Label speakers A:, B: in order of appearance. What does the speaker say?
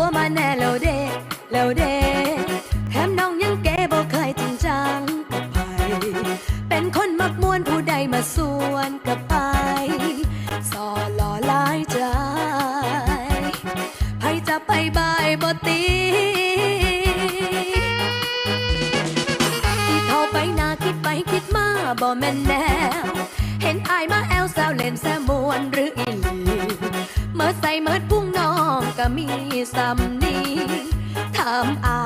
A: ผัวมาแน่แล้วเดแล้วเดแถมน้องยังเก๋บอกเคยจริงจังกับไผเป็นคนมักมวนผู้ใดมาสวนกับไปสอหล่อหลายใจไผจะไปบายบ่ตีที่เท่าไปนาคิดไปคิดมาบ่แม่นแนวเห็นอายมาแอลแซวเล่นแซมวนหรือ ก็มีสำนีถามอา